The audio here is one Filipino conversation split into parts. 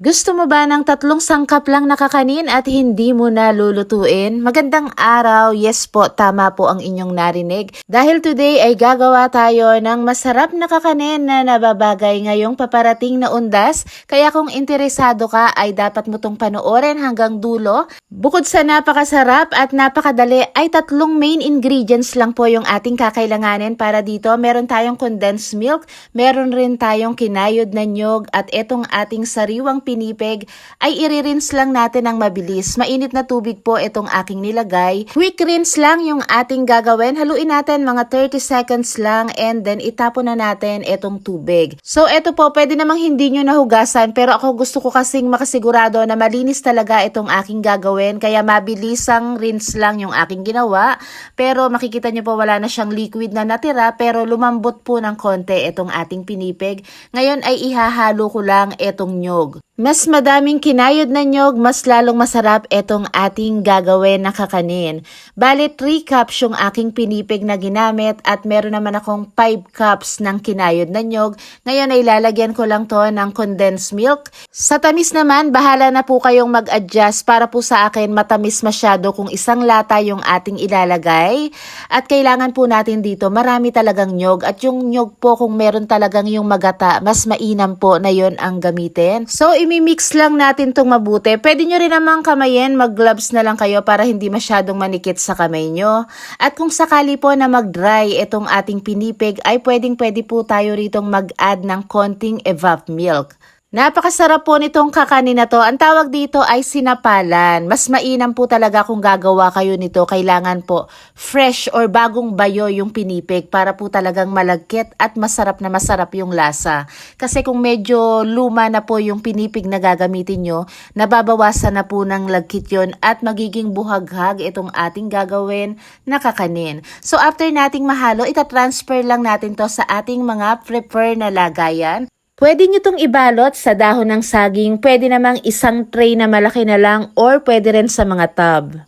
Gusto mo ba ng tatlong sangkap lang nakakanin at hindi mo na lulutuin? Magandang araw, yes po, tama po ang inyong narinig. Dahil today ay gagawa tayo ng masarap na kakanin na nababagay ngayong paparating na undas. Kaya kung interesado ka ay dapat mo tong panoorin hanggang dulo. Bukod sa napakasarap at napakadali ay tatlong main ingredients lang po yung ating kakailanganin para dito. Meron tayong condensed milk, meron rin tayong kinayod na nyog at etong ating sariwang pinipig ay iririns lang natin ng mabilis. Mainit na tubig po itong aking nilagay. Quick rinse lang yung ating gagawin. Haluin natin mga 30 seconds lang and then itapon na natin itong tubig. So eto po, pwede namang hindi nyo nahugasan pero ako gusto ko kasing makasigurado na malinis talaga itong aking gagawin. Kaya mabilisang rinse lang yung aking ginawa. Pero makikita nyo po wala na siyang liquid na natira pero lumambot po ng konti itong ating pinipig. Ngayon ay ihahalo ko lang itong nyog. Mas madaming kinayod na nyog, mas lalong masarap itong ating gagawin na kakanin. Bale, 3 cups yung aking pinipig na ginamit at meron naman akong 5 cups ng kinayod na nyog. Ngayon ay lalagyan ko lang to ng condensed milk. Sa tamis naman, bahala na po kayong mag-adjust para po sa akin matamis masyado kung isang lata yung ating ilalagay. At kailangan po natin dito marami talagang nyog at yung nyog po kung meron talagang yung magata, mas mainam po na yon ang gamitin. So, imimix lang natin tong mabuti. Pwede nyo rin namang kamayin, mag-gloves na lang kayo para hindi masyadong manikit sa kamay nyo. At kung sakali po na mag-dry itong ating pinipig, ay pwedeng pwede po tayo ritong mag-add ng konting evap milk. Napakasarap po nitong kakanin na to. Ang tawag dito ay sinapalan. Mas mainam po talaga kung gagawa kayo nito. Kailangan po fresh or bagong bayo yung pinipig para po talagang malagkit at masarap na masarap yung lasa. Kasi kung medyo luma na po yung pinipig na gagamitin nyo, nababawasan na po ng lagkit yon at magiging buhaghag itong ating gagawin na kakanin. So after nating mahalo, itatransfer lang natin to sa ating mga prepare na lagayan. Pwede nyo itong ibalot sa dahon ng saging, pwede namang isang tray na malaki na lang or pwede rin sa mga tub.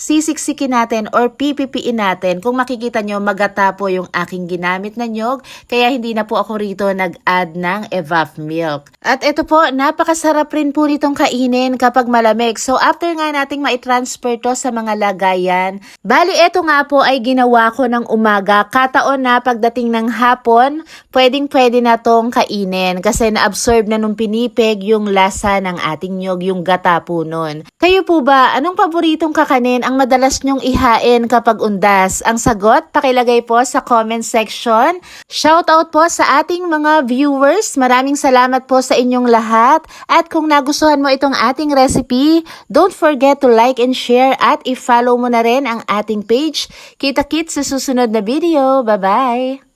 Sisiksikin natin or pipipiin natin. Kung makikita nyo, magata po yung aking ginamit na nyog, kaya hindi na po ako rito nag-add ng evap milk. At ito po, napakasarap rin po nitong kainin kapag malamig. So after nga nating maitransfer to sa mga lagayan, bali ito nga po ay ginawa ko ng umaga. Kataon na pagdating ng hapon, pwedeng pwede na tong kainin kasi na-absorb na nung pinipig yung lasa ng ating nyog, yung gata po nun. Kayo po ba, anong paboritong kakanin ang madalas nyong ihain kapag undas? Ang sagot, pakilagay po sa comment section. Shoutout po sa ating mga viewers. Maraming salamat po sa inyong lahat. At kung nagustuhan mo itong ating recipe, don't forget to like and share at i-follow mo na rin ang ating page. Kita-kits sa susunod na video. Bye-bye!